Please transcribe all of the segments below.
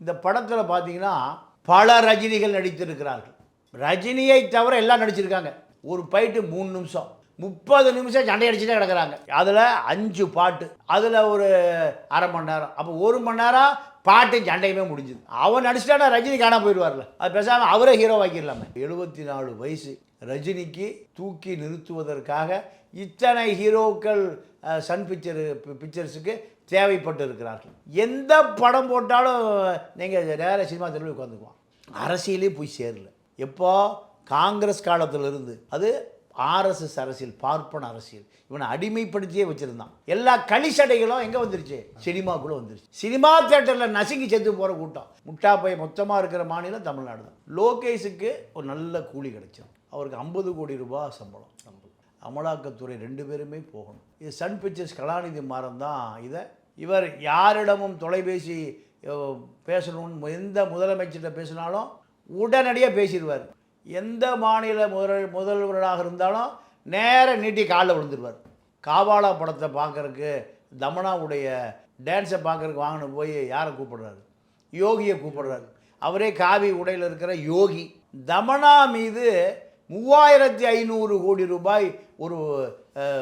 இந்த படத்தில் பார்த்தீங்கன்னா பல ரஜினிகள் நடித்திருக்கிறார்கள். ரஜினியை தவிர எல்லாம் நடிச்சிருக்காங்க. ஒரு பைட்டு மூணு நிமிஷம். முப்பது நிமிஷம் சண்டை அடிச்சுட்டே கிடக்குறாங்க. அதில் அஞ்சு பாட்டு. அதில் ஒரு அரை மணி நேரம். அப்போ ஒரு மணி நேரம் பாட்டு சண்டையுமே முடிஞ்சுது. அவன் நடிச்சிட்டானா ரஜினி காணாம போயிடுவார்ல. அது பேசாமல் அவரே ஹீரோ ஆக்கிடலாமே. எழுபத்தி நாலு வயசு. ரஜினிக்கு தூக்கி நிறுத்துவதற்காக இத்தனை ஹீரோக்கள் சன் பிக்சர் பிக்சர்ஸுக்கு தேவைப்பட்டு இருக்கிறார்கள் எந்த படம் போட்டாலும் நீங்கள் நேர சினிமா தெருவில் உட்காந்துக்குவான் அரசியலே போய் சேரல. எப்போ? காங்கிரஸ் காலத்திலிருந்து. அது ஆர்எஸ்எஸ் அரசியல் பார்ப்பன அரசியல். இவனை அடிமைப்படுத்தியே வச்சுருந்தான். எல்லா களிசடைகளும் எங்கே வந்துருச்சு? சினிமாக்குள்ளே வந்துருச்சு. சினிமா தேட்டரில் நசுங்கி செத்து போகிற கூட்டம். முட்டா பை மொத்தமாக இருக்கிற மாநிலம் தமிழ்நாடு தான். லோகேஷுக்கு ஒரு நல்ல கூலி கிடைச்சிடும் அவருக்கு ஐம்பது கோடி ரூபாய் சம்பளம். அமலாக்கத்துறை ரெண்டு பேருமே போகணும். இது சன் பிக்சர்ஸ் கலாநிதி மாறன் தான் இதை இவர் யாரிடமும் தொலைபேசி பேசணும்னு எந்த முதலமைச்சர்கிட்ட பேசினாலும் உடனடியாக பேசிடுவார். எந்த மாநில முதல் முதல்வராக இருந்தாலும் நேர நீட்டி காலில் விழுந்துருவார். காவாலா படத்தை பார்க்கறக்கு தமனாவுடைய டான்ஸை பார்க்கறக்கு வாங்கின போய் யாரை கூப்பிடுறாரு? யோகியை கூப்பிடுறாரு. அவரே காவி உடையில் இருக்கிற யோகி. தமனா மீது மூவாயிரத்தி ஐநூறு கோடி ரூபாய் ஒரு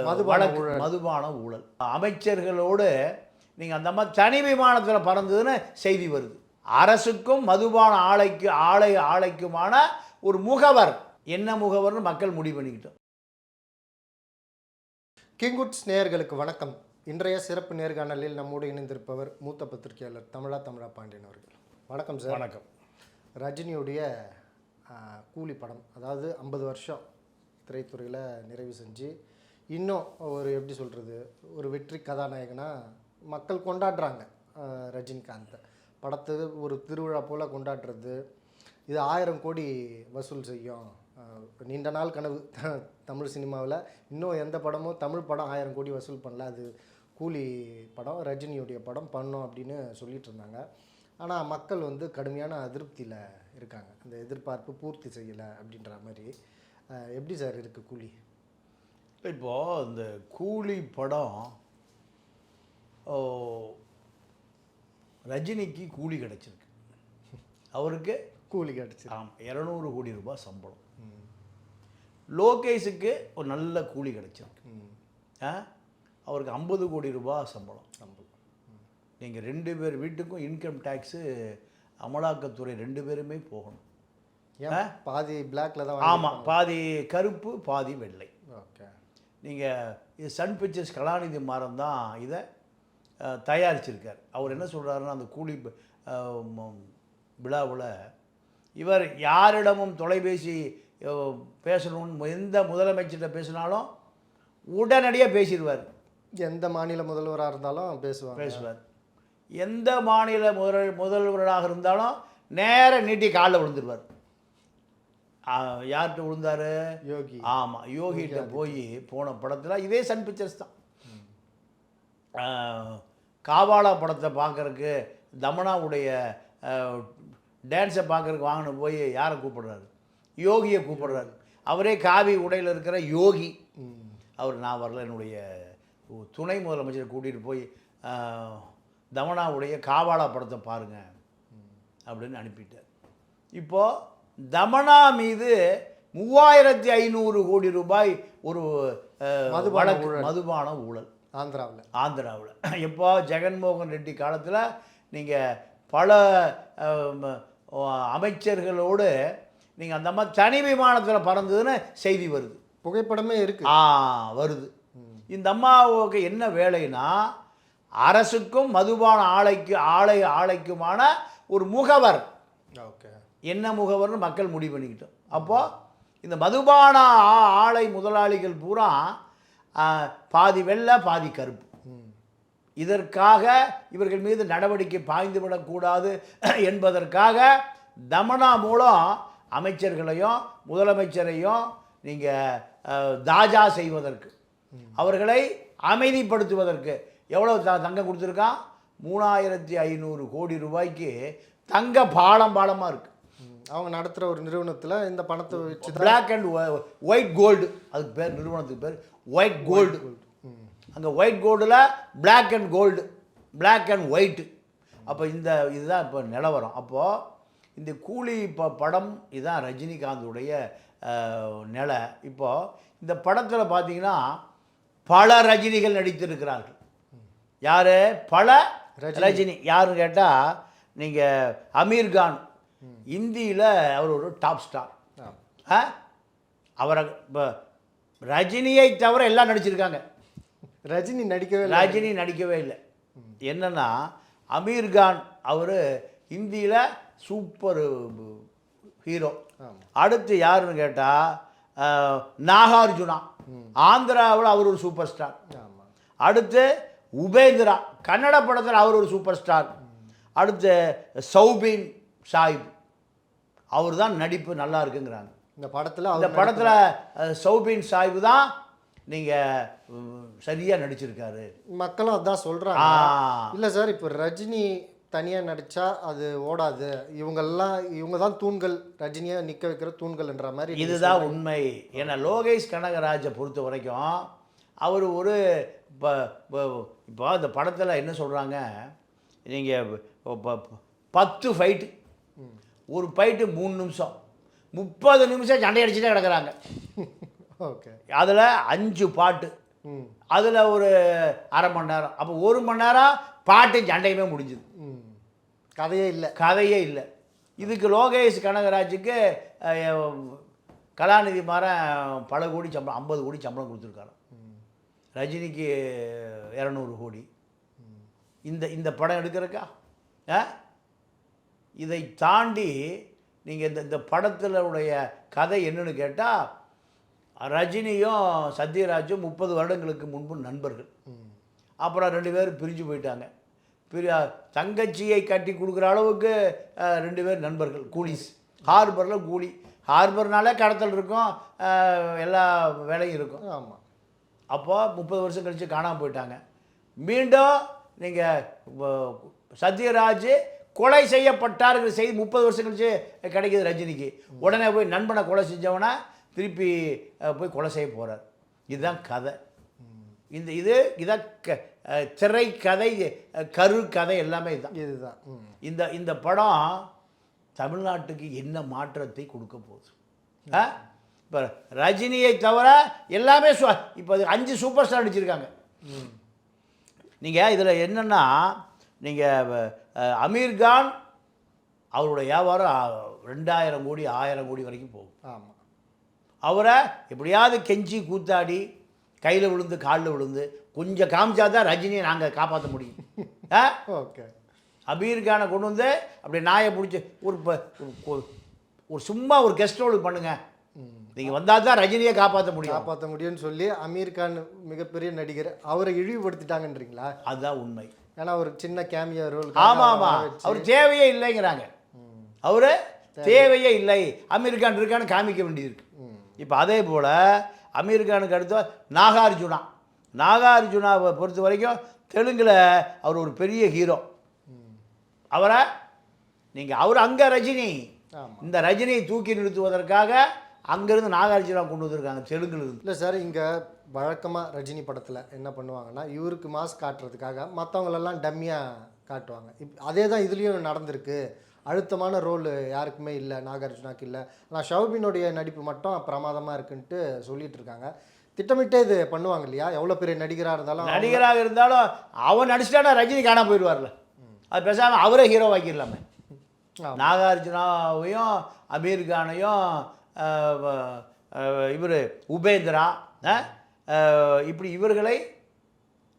மதுபான. மதுபான ஊழல். அமைச்சர்களோடு நீங்கள் அந்த மாதிரி தனி விமானத்தில் பறந்ததுன்னு செய்தி வருது. அரசுக்கும் மதுபான ஆலைக்கு ஆலை ஆலைக்குமான ஒரு முகவர். என்ன முகவர்னு மக்கள் முடிவு பண்ணிக்கிட்டோம். கிங்குட்ஸ் நேயர்களுக்கு வணக்கம். இன்றைய சிறப்பு நேர்காணலில் நம்மோடு இணைந்திருப்பவர் மூத்த பத்திரிகையாளர் தமிழா தமிழா பாண்டியன் அவர்கள். வணக்கம் சார். வணக்கம். ரஜினியுடைய கூலி படம் அதாவது ஐம்பது வருஷம் திரைத்துறையில் நிறைவு செஞ்சு இன்னும் ஒரு எப்படி சொல்கிறது ஒரு வெற்றி கதாநாயகனா மக்கள் கொண்டாடுறாங்க ரஜினிகாந்தை. படத்தை ஒரு திருவிழா போல் கொண்டாடுறது. இது ஆயிரம் கோடி வசூல் செய்யும். நீண்ட நாள் கனவு. தமிழ் சினிமாவில் இன்னும் எந்த படமும் தமிழ் படம் ஆயிரம் கோடி வசூல் பண்ணல. அது கூலி படம் ரஜினியுடைய படம் பண்ணோம் அப்படின்னு சொல்லிட்டு இருந்தாங்க. ஆனால் மக்கள் வந்து கடுமையான அதிருப்தியில் இருக்காங்க. அந்த எதிர்பார்ப்பு பூர்த்தி செய்யலை அப்படின்ற மாதிரி. எப்படி சார் இருக்குது கூலி? இப்போது இந்த கூலி படம் ரஜினிக்கு கூலி கிடச்சிருக்கு. அவருக்கு கூலி கிடச்சி ஆமாம் இரநூறு கோடி ரூபாய் சம்பளம். லோகேஷுக்கு ஒரு நல்ல கூலி கிடச்சிருக்கு. ஆ அவருக்கு ஐம்பது கோடி ரூபாய் சம்பளம். சம்பளம் நீங்கள் ரெண்டு பேர் வீட்டுக்கும் இன்கம் டேக்ஸு அமலாக்கத்துறை ரெண்டு பேருமே போகணும். ஏன்? பாதி பிளாக்ல தான் ஆமாம் பாதி கருப்பு பாதி வெள்ளை. ஓகே. நீங்கள் இது சன் பிக்சர்ஸ் கலாநிதி மாறன் தான் இதை தயாரிச்சிருக்கார். அவர் என்ன சொல்கிறாருன்னா அந்த கூலி விழாவில் இவர் யாரிடமும் தொலைபேசி பேசணும்னு எந்த முதலமைச்சர்கிட்ட பேசினாலும் உடனடியாக பேசிடுவார். எந்த மாநில முதல்வராக இருந்தாலும் பேசுவாங்க. பேசுவார். எந்த மாநில முதல் முதல்வராக இருந்தாலும் நேர நீட்டி காலில் விழுந்துருவார். யார்கிட்ட விழுந்தாரு? யோகி. ஆமாம் யோகிட்ட போய் போன படத்தில் இதே சன் பிக்சர்ஸ் தான். காவாலா படத்தை பார்க்கறக்கு தமனாவுடைய டான்ஸை பார்க்கறக்கு வாங்கின போய் யாரை கூப்பிடுறாரு யோகியை கூப்பிடுறாரு அவரே காவி உடையில் இருக்கிற யோகி. அவர் நான் வரல என்னுடைய துணை முதலமைச்சரை கூட்டிகிட்டு போய் தமனாவுடைய காவாலா படத்தை பாருங்க அப்படின்னு அனுப்பிட்டார் இப்போது தமனா மீது மூவாயிரத்தி ஐநூறு கோடி ரூபாய் ஒரு மதுபான. மதுபான ஊழல் ஆந்திராவில். ஆந்திராவில். எப்போ ஜெகன்மோகன் ரெட்டி காலத்தில் நீங்கள் பல அமைச்சர்களோடு நீங்கள் அந்த மாதிரி தனி விமானத்தில் பறந்ததுன்னு செய்தி வருது. புகைப்படமே இருக்கு. ஆ வருது. இந்த அம்மாவுக்கு என்ன வேலைனா அரசுக்கும் மதுபான ஆலைக்கு ஆலை ஆலைக்குமான ஒரு முகவர். ஓகே. என்ன முகவர்னு மக்கள் முடிவு பண்ணிக்கிட்டோம். அப்போது இந்த மதுபான ஆ- ஆலை முதலாளிகள் பூரா பாதி வெள்ளை பாதி கருப்பு. இதற்காக இவர்கள் மீது நடவடிக்கை பாய்ந்து விடக்கூடாது என்பதற்காக தமனா மூலம் அமைச்சர்களையும் முதலமைச்சரையும் நீங்கள் தாஜா செய்வதற்கு அவர்களை அமைதிப்படுத்துவதற்கு எவ்வளோ த தங்கம் கொடுத்துருக்கான்? மூணாயிரத்தி ஐநூறு கோடி ரூபாய்க்கு தங்க பாலம் பாலமாக இருக்குது அவங்க நடத்துகிற ஒரு நிறுவனத்தில் இந்த பணத்தை வச்சு பிளாக் அண்ட் ஒயிட் கோல்டு அதுக்கு பேர் நிறுவனத்துக்கு பேர் ஒயிட் கோல்டு அங்கே ஒயிட் கோல்டில் Black and gold Black and white அப்போ இந்த இதுதான் இப்போ நிலவரம். அப்போது இந்த கூலி ப படம் இதுதான் ரஜினிகாந்துடைய நிலை. இப்போது இந்த படத்தில் பார்த்தீங்கன்னா பல ரஜினிகள் நடித்திருக்கிறார்கள். யார்? பல. ரஜினி. யாருன்னு கேட்டால் நீங்கள் அமீர்கான் இந்தியில் அவர் ஒரு டாப் ஸ்டார். அவரை இப்போ ரஜினியை தவிர எல்லாம் நடிச்சிருக்காங்க. ரஜினி நடிக்கவே இல்லை. ரஜினி நடிக்கவே இல்லை. என்னன்னா அமீர்கான் அவர் இந்தியில் சூப்பர் ஹீரோ. அடுத்து யாருன்னு கேட்டால் நாகார்ஜுனா. ஆந்திராவில் அவர் ஒரு சூப்பர் ஸ்டார். அடுத்து உபேந்திரா. கன்னட படத்தில் அவர் ஒரு சூப்பர் ஸ்டார். அடுத்து சௌபீன் சாஹிப் அவர் தான் நடிப்பு நல்லா இருக்குங்கிறாங்க. இந்த படத்தில் அவர் படத்தில் சௌபீன் சாஹிப் தான் நீங்கள் சரியாக நடிச்சிருக்காரு. மக்களும் அதான் சொல்கிறாங்க இல்லை சார் இப்போ ரஜினி தனியாக நடித்தா அது ஓடாது. இவங்கெல்லாம் இவங்க தான் தூண்கள். ரஜினியை நிற்க வைக்கிற தூண்கள்ன்ற மாதிரி இதுதான் உண்மை. ஏன்னா லோகேஷ் கனகராஜை பொறுத்த வரைக்கும் அவர் ஒரு இப்போ இப்போ இந்த படத்தில் என்ன சொல்கிறாங்க நீங்கள் பத்து ஃபைட்டு ஒரு ஃபைட்டு மூணு நிமிஷம். முப்பது நிமிஷம் சண்டை அடிச்சுட்டே கிடக்குறாங்க. ஓகே. அதில் அஞ்சு பாட்டு. அதில் ஒரு அரை மணி நேரம். அப்போ ஒரு மணி நேரம் பாட்டு சண்டையுமே முடிஞ்சுது. கதையே இல்லை. கதையே இல்லை. இதுக்கு லோகேஷ் கனகராஜுக்கு கலாநிதி மாறன் பல கோடி சம்பளம் ஐம்பது கோடி சம்பளம் கொடுத்துருக்காரு. ரஜினிக்கு இரநூறு கோடி. இந்த இந்த படம் எடுக்கிறக்கா ஆ இதை தாண்டி நீங்கள் இந்த இந்த படத்தில் உடைய கதை என்னன்னு கேட்டால் ரஜினியும் சத்யராஜும் முப்பது வருடங்களுக்கு முன்பு நண்பர்கள். அப்புறம் ரெண்டு பேரும் பிரிஞ்சு போயிட்டாங்க. பிரி தங்கச்சியை கட்டி கொடுக்குற அளவுக்கு ரெண்டு பேர் நண்பர்கள் கூலிஸ். ஹார்பரில் கூலி. ஹார்பர்னாலே கடத்தல் இருக்கும் எல்லா வேலையும் இருக்கும். ஆமாம் அப்போ முப்பது வருஷம் கழித்து காணாமல் போயிட்டாங்க. மீண்டும் நீங்கள் சத்யராஜ் கொலை செய்யப்பட்டாருங்கிற செய்தி முப்பது வருஷம் கழிச்சு கிடைக்குது ரஜினிக்கு. உடனே போய் நண்பனை கொலை செஞ்சவனை திருப்பி போய் கொலை செய்ய போகிறார் இதுதான் கதை. இந்த இது இதான் க அஹ், திரைக்கதை அஹ், கரு கதை எல்லாமே இதுதான். இதுதான். இந்த இந்த படம் தமிழ்நாட்டுக்கு என்ன மாற்றத்தை கொடுக்க போகுது? ஆ இப்போ ரஜினியை தவிர எல்லாமே சு- இப்போ அஞ்சு சூப்பர் ஸ்டார் நடிச்சிருக்காங்க நீங்கள் இதில் என்னென்னா நீங்கள் அமீர்கான் அவருடைய வியாபாரம் ரெண்டாயிரம் கோடி ஆயிரம் கோடி வரைக்கும் போகும். ஆமாம் அவரை எப்படியாவது கெஞ்சி கூத்தாடி கையில் விழுந்து காலில் விழுந்து கொஞ்சம் காமிச்சா தான் ரஜினியை நாங்கள் காப்பாற்ற முடியும். ஆ? ஓகே. அபீர் கானை கொண்டு வந்து அப்படி நாயை பிடிச்சி ஒரு ஒரு- சும்மா ஒரு கெஸ்ட் ரோலுக்கு பண்ணுங்க. ம். நீங்கள் வந்தால் தான் ரஜினியை காப்பாற்ற முடியும். காப்பாற்ற முடியும்னு சொல்லி அமீர் கான் மிகப்பெரிய நடிகர் அவரை இழிவுபடுத்திட்டாங்கன்றீங்களா? அதுதான் உண்மை. ஏன்னா ஒரு சின்ன கேமியா ரோல் ஆமாம் ஆமாம் அவர் தேவையே இல்லைங்கிறாங்க. அவர் தேவையே இல்லை. அமீர் கான் இருக்கான்னு காமிக்க வேண்டியிருக்கு. இப்போ அதே போல் அமீர் கானுக்கு அடுத்து நாகார்ஜுனா. நாகார்ஜுனாவை பொறுத்த வரைக்கும் தெலுங்கில் அவர் ஒரு பெரிய ஹீரோ அவரை நீங்கள் அவர் அங்கே ரஜினி. இந்த ரஜினியை தூக்கி நிறுத்துவதற்காக அங்கேருந்து நாகார்ஜுனா கொண்டு வந்திருக்காங்க தெலுங்குல இருந்து. இல்லை சார் இங்கே வழக்கமாக ரஜினி படத்தில் என்ன பண்ணுவாங்கன்னா இவருக்கு மாஸ் காட்டுறதுக்காக மற்றவங்களெல்லாம் டம்மியாக காட்டுவாங்க. இப் அதே தான் இதுலேயும் நடந்திருக்கு. அழுத்தமான ரோல் யாருக்குமே இல்லை நாகார்ஜுனாக்கு இல்லை. ஆனால் ஷௌபினுடைய நடிப்பு மட்டும் பிரமாதமாக இருக்குன்ட்டு சொல்லிட்டு இருக்காங்க திட்டமிட்டே இது பண்ணுவாங்க இல்லையா? எவ்வளோ பெரிய நடிகராக இருந்தாலும் நடிகராக இருந்தாலும் அவன் நடிச்சிட்டானா ரஜினி காணாம போயிடுவார்ல. அது பேசாமல் அவரே ஹீரோ ஆக்கிடலாமே. நாகார்ஜுனாவையும் அமீர் கானையும் இவர் உபேந்திரா இப்படி இவர்களை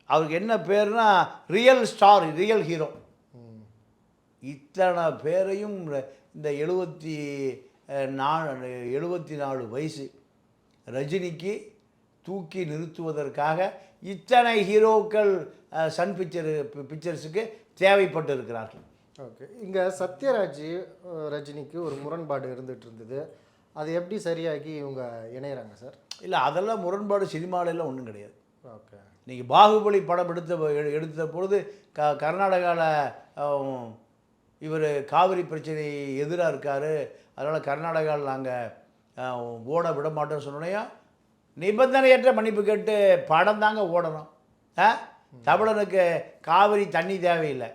அவருக்கு என்ன பேர்னா ரியல் ஸ்டார் ரியல் ஹீரோ இத்தனை பேரையும் இந்த எழுபத்தி நாலு எழுபத்தி நாலு வயசு ரஜினிக்கு தூக்கி நிறுத்துவதற்காக இத்தனை ஹீரோக்கள் சன் பிக்சர் பிக்சர்ஸுக்கு தேவைப்பட்டு இருக்கிறார்கள் ஓகே. இங்கே சத்யராஜ் ரஜினிக்கு ஒரு முரண்பாடு இருந்துகிட்டு இருந்தது. அது எப்படி சரியாகி இவங்க இணையறாங்க சார்? இல்லை அதெல்லாம் முரண்பாடு சினிமாவிலலாம் ஒன்றும் கிடையாது. ஓகே. நீங்கள் பாகுபலி படம் எடுத்த எடுத்த பொழுது க கர்நாடகாவில் இவர் காவிரி பிரச்சனை எதிராக இருக்கார். அதனால் கர்நாடகாவில் நாங்கள் ஓட விட மாட்டோம்னு சொன்னோனையும் நிபந்தனையற்ற மன்னிப்பு கேட்டு படம் தாங்க ஓடணும். ஆ? தமிழனுக்கு காவிரி தண்ணி தேவையில்லை.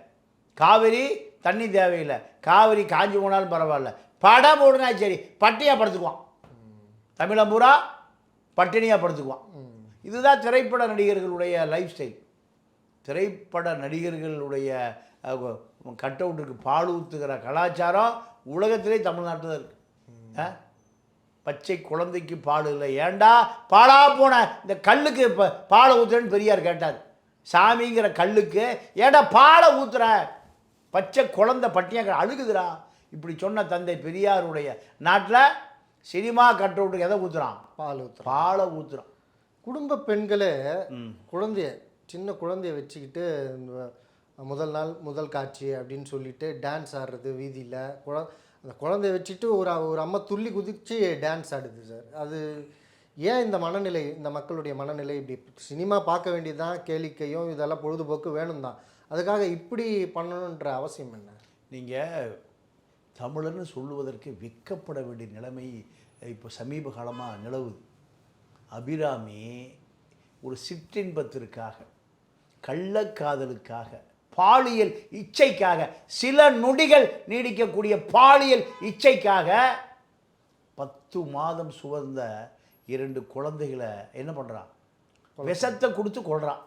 காவிரி தண்ணி தேவையில்லை. காவிரி காஞ்சி போனாலும் பரவாயில்ல. படம் போடுனா சரி பட்டினியாக படுத்துக்குவான். தமிழம் பூரா பட்டினியாக படுத்துக்குவான். இதுதான் திரைப்பட நடிகர்களுடைய லைஃப் ஸ்டைல் திரைப்பட நடிகர்களுடைய கட் அவுட்டுக்கு பால் ஊற்றுகிற கலாச்சாரம் உலகத்திலே தமிழ்நாட்டில் தான் இருக்கு. ஆ? பச்சை குழந்தைக்கு பால் இல்லை. ஏன்டா பாலாக போன இந்த கல்லுக்கு இப்போ பாலை ஊற்றுறேன்னு பெரியார் கேட்டார். சாமிங்கிற கல்லுக்கு ஏண்டா பாலை ஊற்றுற பச்சை குழந்தை பட்டியாக அழுகுதுடா. இப்படி சொன்ன தந்தை பெரியாருடைய நாட்டில் சினிமா கட் அவுட்டுக்கு எதை ஊற்றுறான் பால் ஊற்றுறோம் பாலை ஊற்றுறான் குடும்ப பெண்களே குழந்தைய சின்ன குழந்தைய வச்சுக்கிட்டு முதல் நாள் முதல் காட்சி அப்படின்னு சொல்லிட்டு டான்ஸ் ஆடுறது வீதியில் குழ அந்த குழந்தைய வச்சுட்டு ஒரு ஒரு அம்மா துள்ளி குதிச்சு டான்ஸ் ஆடுது சார் அது ஏன் இந்த மனநிலை இந்த மக்களுடைய மனநிலை இப்படி? சினிமா பார்க்க வேண்டியதுதான் கேளிக்கையும் இதெல்லாம் பொழுதுபோக்கு வேணும் தான் அதுக்காக இப்படி பண்ணணுன்ற அவசியம் என்ன? நீங்கள் தமிழன்னு சொல்லுவதற்கு வெட்கப்பட வேண்டிய நிலைமை இப்போ சமீப காலமாக நிலவுது. அபிராமி ஒரு சிற்றின்பத்திற்காக கள்ளக்காதலுக்காக பாலியல் இச்சைக்காக சில நொடிகள் நீடிக்கக்கூடிய பாலியல் இச்சைக்காக பத்து மாதம் சுமந்த இரண்டு குழந்தைகளை என்ன பண்ணுறான் விஷத்தை கொடுத்து கொள்றான்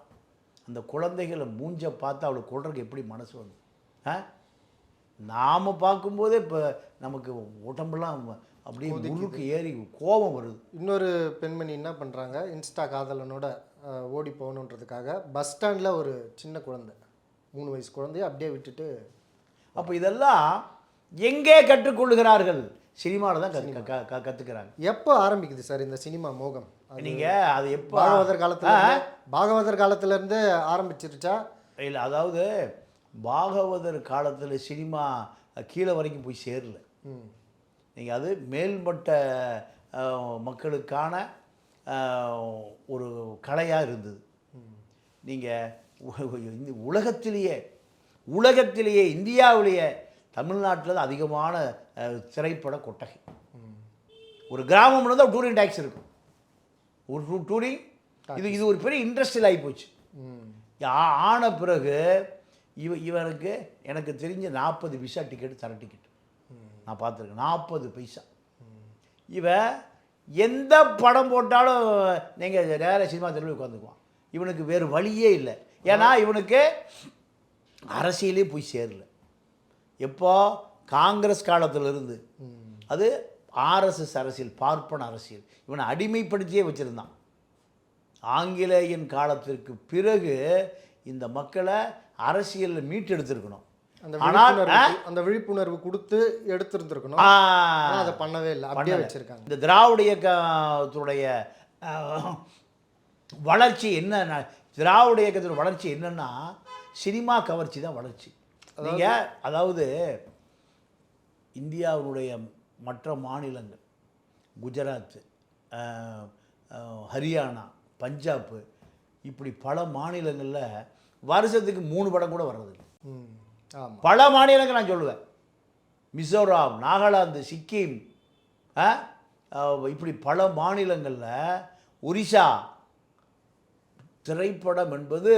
அந்த குழந்தைகளை மூஞ்ச பார்த்து அவளுக்கு கொள்றதுக்கு எப்படி மனசு வந்து ஆ? நாம் பார்க்கும்போதே இப்போ நமக்கு உடம்பெல்லாம் அப்படியே முழுக்கு ஏறி கோபம் வருது. இன்னொரு பெண்மணி என்ன பண்ணுறாங்க இன்ஸ்டா காதலனோட ஓடி போகணுன்றதுக்காக பஸ் ஸ்டாண்டில் ஒரு சின்ன குழந்தை மூணு வயசு குழந்தைய அப்படியே விட்டுட்டு அப்போ இதெல்லாம் எங்கே கற்றுக்கொள்கிறார்கள்? சினிமாவில் தான் க கற்றுக்கிறாங்க எப்போ ஆரம்பிக்குது சார் இந்த சினிமா மோகம்? நீங்கள் அது எப்போ பாகவதர் காலத்துல பாகவதர் காலத்துல இருந்து ஆரம்பிச்சிருச்சா? இல்லை அதாவது பாகவதர் காலத்தில் சினிமா கீழே வரைக்கும் போய் சேரல. நீங்கள் அது மேல்மட்ட அஹ், மக்களுக்கான ஒரு கலையாக இருந்தது. நீங்கள் உலகத்திலேயே உலகத்திலேயே இந்தியாவிலேயே தமிழ்நாட்டில் தான் அதிகமான திரைப்பட கொட்டகை. ஒரு கிராமம்னு தான் டூரிங் டேக்ஸ் இருக்கும். ஒரு டூரிங் இது இது ஒரு பெரிய இண்டஸ்ட்ரியல் ஆகி போச்சு. ஆன பிறகு இவ இவனுக்கு எனக்கு தெரிஞ்ச நாற்பது பைசா டிக்கெட் தர டிக்கெட் நான் பார்த்துருக்கேன். நாற்பது பைசா. இவ எந்த படம் போட்டாலும் நீங்கள் நேராக சினிமா தெருவில் உட்காந்துக்குவான். இவனுக்கு வேறு வழியே இல்லை. ஏன்னா இவனுக்கு அரசியலே போய் சேரல. எப்போ? காங்கிரஸ் காலத்திலிருந்து அது ஆர்எஸ்எஸ் அரசியல் பார்ப்பன அரசியல். இவனை அடிமைப்படுத்தியே வச்சுருந்தான். ஆங்கிலேயன் காலத்திற்கு பிறகு இந்த மக்களை அரசியலில் மீட்டெடுத்திருக்கணும். அந்த ஆனால் விழிப்புணர்வு அந்த விழிப்புணர்வு கொடுத்து எடுத்திருந்திருக்கணும். அதை பண்ணவே இல்லை. அப்படியே. வச்சிருக்காங்க. இந்த திராவிட இயக்கத்துடைய வளர்ச்சி என்ன திராவிட இயக்கத்தோட வளர்ச்சி என்னன்னா சினிமா கவர்ச்சி தான் வளர்ச்சி. நீங்கள் அதாவது இந்தியாவினுடைய மற்ற மாநிலங்கள் குஜராத் ஹரியானா பஞ்சாப் இப்படி பல மாநிலங்களில் வருஷத்துக்கு மூணு படம் கூட வர்றதில்லை. ஆமாம் பல மாநிலங்கள் நான் சொல்லுவேன். மிசோராம் நாகாலாந்து சிக்கிம் இப்படி பல மாநிலங்களில் ஒரிசா திரைப்படம் என்பது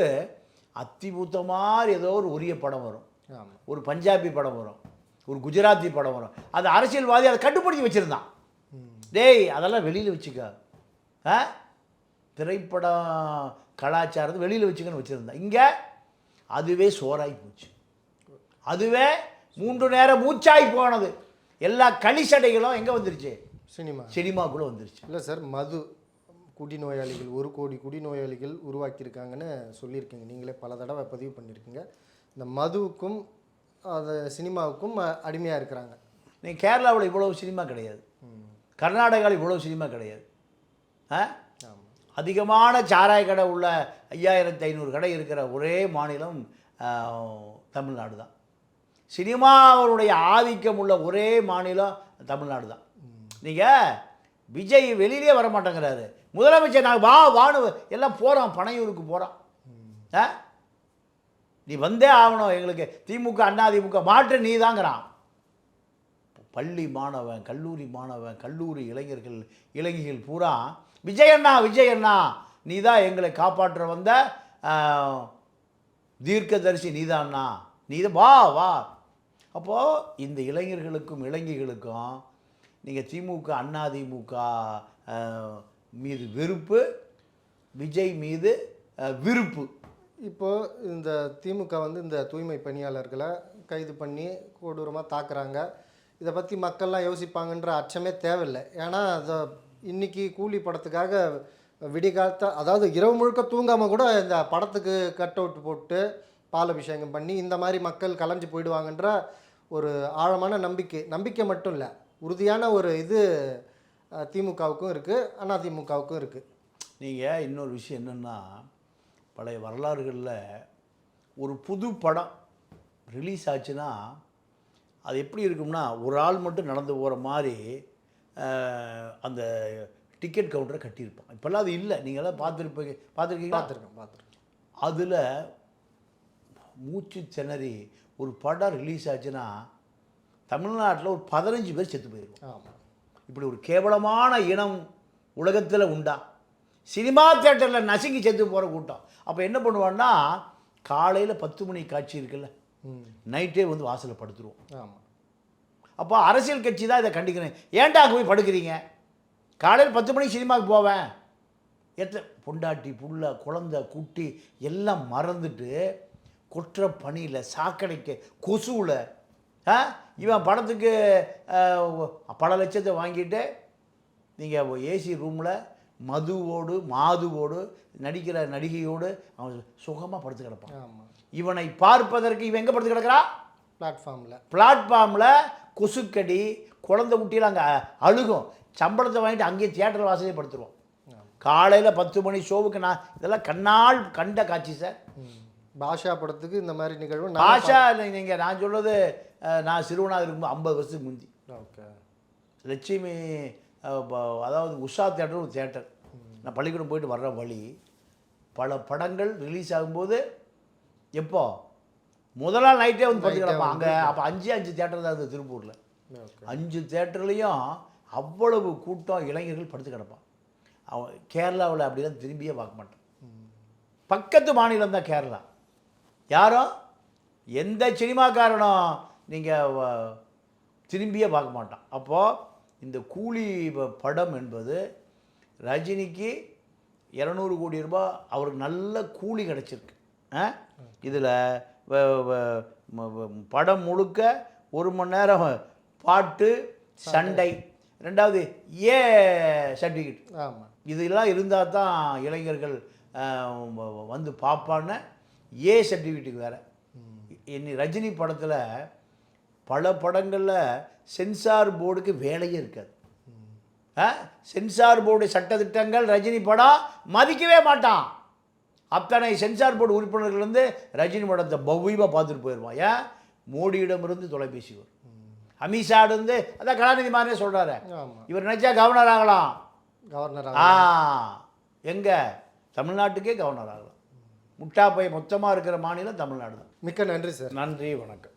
அத்திபூத்த மாதிரி ஏதோ ஒரு உரிய படம் வரும். ஒரு பஞ்சாபி படம் வரும். ஒரு குஜராத்தி படம் வரும். அந்த அரசியல்வாதி அதை கட்டுப்படுத்தி வச்சுருந்தான். டேய் அதெல்லாம் வெளியில் வச்சுக்க. திரைப்படம் கலாச்சாரத்தை வெளியில் வச்சுக்கன்னு வச்சுருந்தான் இங்கே அதுவே சோறாகி போச்சு. அதுவே மூன்று நேரம் மூச்சாய் போனது. எல்லா களிசடைகளும் எங்கே வந்துருச்சு? சினிமா. சினிமாக்குள்ளே வந்துருச்சு. இல்லை சார் மது குடிநோயாளிகள் ஒரு கோடி குடிநோயாளிகள் உருவாக்கியிருக்காங்கன்னு சொல்லியிருக்கீங்க. நீங்களே பல தடவை பதிவு பண்ணியிருக்கீங்க. இந்த மதுவுக்கும் அந்த சினிமாவுக்கும் அடிமையாக இருக்கிறாங்க. நீ கேரளாவில் இவ்வளவு சினிமா கிடையாது. கர்நாடகாவில் இவ்வளவு சினிமா கிடையாது. ஆ? அதிகமான சாராய கடை உள்ள ஐயாயிரத்தி ஐநூறு கடை இருக்கிற ஒரே மாநிலம் தமிழ்நாடு தான். சினிமாவுடைய ஆதிக்கம் உள்ள ஒரே மாநிலம் தமிழ்நாடு தான். நீங்கள் விஜய் வெளியிலே வர மாட்டேங்கிறாரு முதலமைச்சர் நான் வா வானு எல்லாம் போகிறோம் பனையூருக்கு போகிறோம் ஆ? நீ வந்தே ஆகணும் எங்களுக்கு திமுக அண்ணா திமுக மாற்று நீ தாங்கிறான் பள்ளி மாணவன் கல்லூரி மாணவன் கல்லூரி இளைஞர்கள் இளைஞர்கள் பூரா விஜய் அண்ணா விஜய் அண்ணா நீ தான் எங்களை காப்பாற்ற வந்த தீர்க்கதரிசி தீர்க்கதரிசி நீதான்னா நீ தான் வா வா. அப்போது இந்த இளைஞர்களுக்கும் இளைஞர்களுக்கும் நீங்கள் திமுக அண்ணா திமுக மீது வெறுப்பு விஜய் மீது விருப்பு. இப்போ இந்த திமுக வந்து இந்த தூய்மை பணியாளர்களை கைது பண்ணி கொடூரமாக தாக்குறாங்க. இதை பற்றி மக்கள்லாம் யோசிப்பாங்கன்ற அச்சமே தேவையில்லை. ஏன்னா அதை இன்னைக்கு கூலி படத்துக்காக விடிகாலத்த அதாவது இரவு முழுக்க தூங்காமல் கூட இந்த படத்துக்கு கட் அவுட் போட்டு பால் அபிஷேகம் பண்ணி இந்த மாதிரி மக்கள் கலைஞ்சு போயிடுவாங்கன்ற ஒரு ஆழமான நம்பிக்கை. நம்பிக்கை மட்டும் இல்லை உறுதியான ஒரு இது திமுகவுக்கும் இருக்குது அதிமுகவுக்கும் இருக்குது நீங்கள் இன்னொரு விஷயம் என்னென்னா பழைய வரலாறுகளில் ஒரு புது படம் ரிலீஸ் ஆச்சுன்னா அது எப்படி இருக்கும்னா ஒரு ஆள் மட்டும் நடந்து போகிற மாதிரி அந்த டிக்கெட் கவுண்டரை கட்டியிருப்பான். இப்போல்லாம் அது இல்லை. நீங்களாம் பார்த்துருப்பீங்க. பார்த்துருக்கீங்களா? பார்த்துருக்கேன் பார்த்துருக்கேன். அதில் மூச்சு திணறி ஒரு படம் ரிலீஸ் ஆச்சுன்னா தமிழ்நாட்டில் ஒரு பதினஞ்சு பேர் செத்து போயிடுவோம் ஆமாம் இப்படி ஒரு கேவலமான இனம் உலகத்தில் உண்டா? சினிமா தேட்டரில் நசுங்கி செத்து போகிற கூட்டம். அப்போ என்ன பண்ணுவான்னா காலையில் பத்து மணி காட்சி இருக்குல்ல? நைட்டே வந்து வாசலில் படுத்துருவோம். ஆமாம் அப்போ அரசியல் கட்சி தான் இதை கண்டிக்கிறேன். ஏன்டா அங்க போய் படுக்கிறீங்க? காலையில் பத்து மணிக்கு சினிமாவுக்கு போவேன். எத்த பொண்டாட்டி புள்ள குழந்தை குட்டி எல்லாம் மறந்துட்டு கொற்ற பனியில் சாக்கடைக்கு கொசுவில் ஆ? இவன் படத்துக்கு பல லட்சத்தை வாங்கிட்டு நீங்கள் ஏசி ரூமில் மதுவோடு மாதுவோடு நடிக்கிற நடிகையோடு அவன் சுகமாக படுத்து கிடப்பான். இவனை பார்ப்பதற்கு இவன் எங்கே படுத்து கிடக்கிறா? பிளாட்ஃபார்மில். பிளாட்ஃபார்மில் கொசுக்கடி குழந்தை குட்டியில் அங்கே அழுகும். சம்பளத்தை வாங்கிட்டு அங்கேயே தியேட்டர் வாசலே படுத்துருவோம். காலையில் பத்து மணி ஷோவுக்கு நான் இதெல்லாம் கண்ணால் கண்ட காட்சி சார். பாஷா படத்துக்கு இந்த மாதிரி நிகழ்வு பாஷா நீங்கள் நான் சொல்றது அஹ், நான் சிறுவனாக இருக்கும்போது ஐம்பது வருஷத்துக்கு முந்தி. ஓகே. லட்சுமி அதாவது உஷா தேட்டர் ஒரு தேட்டர் நான் பள்ளிக்கூடம் போயிட்டு வர்ற வழி பல படங்கள் ரிலீஸ் ஆகும்போது எப்போ? முதல் நாள் நைட்டே வந்து படுத்து கிடப்பான் அங்கே அப்போ அஞ்சு அஞ்சு தேட்டர் தான் இருந்தது திருப்பூரில். அஞ்சு தேட்டர்லேயும் அவ்வளவு கூட்டம் இளைஞர்கள் படுத்து கிடப்பான். அவன் கேரளாவில் அப்படிலாம் திரும்பியே பார்க்க மாட்டான். பக்கத்து மாநிலம் தான் கேரளா. யாரும் எந்த சினிமாக்காரனும் நீங்கள் திரும்பியே பார்க்க மாட்டான். அப்போது இந்த கூலி படம் என்பது ரஜினிக்கு இரநூறு கோடி ரூபாய் அவருக்கு நல்ல கூலி கிடச்சிருக்கு. இதில் படம் முழுக்க ஒரு மணி நேரம் பாட்டு சண்டை. ரெண்டாவது ஏ சர்டிஃபிகேட். ஆமாம் இதெல்லாம் இருந்தால் தான் இளைஞர்கள் வந்து பார்ப்பான்னு ஏ சர்டிஃபிகேட்டுக்கு வேறு. இன்னி ரஜினி படத்தில் பல படங்களில் சென்சார் போர்டுக்கு வேலையே இருக்காது? சென்சார் போர்டு சட்டத்திட்டங்கள் ரஜினி படம் மதிக்கவே மாட்டான். அத்தனை சென்சார் போர்டு உறுப்பினர்கள் வந்து ரஜினி படத்தை பவ்யமாக பார்த்துட்டு போயிடுவான் ஏன்? மோடியிடமிருந்து தொலைபேசி வரும். அமித்ஷாடிருந்து அதான் கலாநிதி மாதிரியே சொல்கிறாரு இவர் நினச்சா கவர்னர் ஆகலாம். கவர்னர் ஆ எங்க? தமிழ்நாட்டுக்கே கவர்னர் ஆகலாம். முட்டா பை மொத்தமாக இருக்கிற மாநிலம் தமிழ்நாடு தான் மிக்க நன்றி சார் நன்றி வணக்கம்.